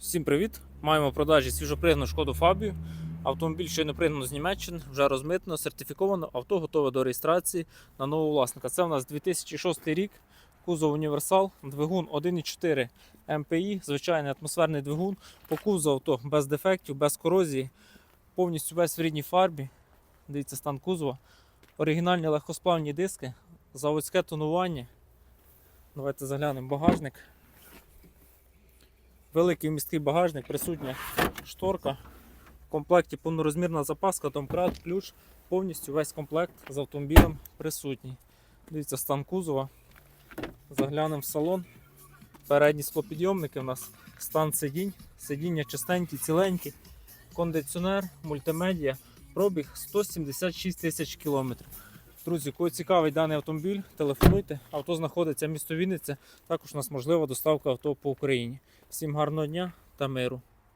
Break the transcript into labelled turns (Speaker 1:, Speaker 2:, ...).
Speaker 1: Всім привіт! Маємо продажі свіжопригнану шкоду Фабію. Автомобіль щойно пригнано з Німеччини, вже розмитнено, сертифіковано, авто готове до реєстрації на нового власника. Це у нас 2006 рік, кузов універсал, двигун 1,4 МПІ, звичайний атмосферний двигун. По кузову авто без дефектів, без корозії, повністю весь в рідній фарбі. Дивіться стан кузова. Оригінальні легкосплавні диски, заводське тонування. Давайте заглянемо багажник. Великий місткий багажник, присутня шторка. В комплекті повнорозмірна запаска, домкрат, ключ, повністю весь комплект з автомобілем присутній. Дивіться стан кузова. Заглянемо в салон. Передні склопідйомники у нас стан сидінь, сидіння чистенькі, ціленькі, кондиціонер, мультимедіа, пробіг 176 тисяч кілометрів. Друзі, кого цікавий даний автомобіль, телефонуйте. Авто знаходиться місто Вінниця. Також у нас можлива доставка авто по Україні. Всім гарного дня та миру.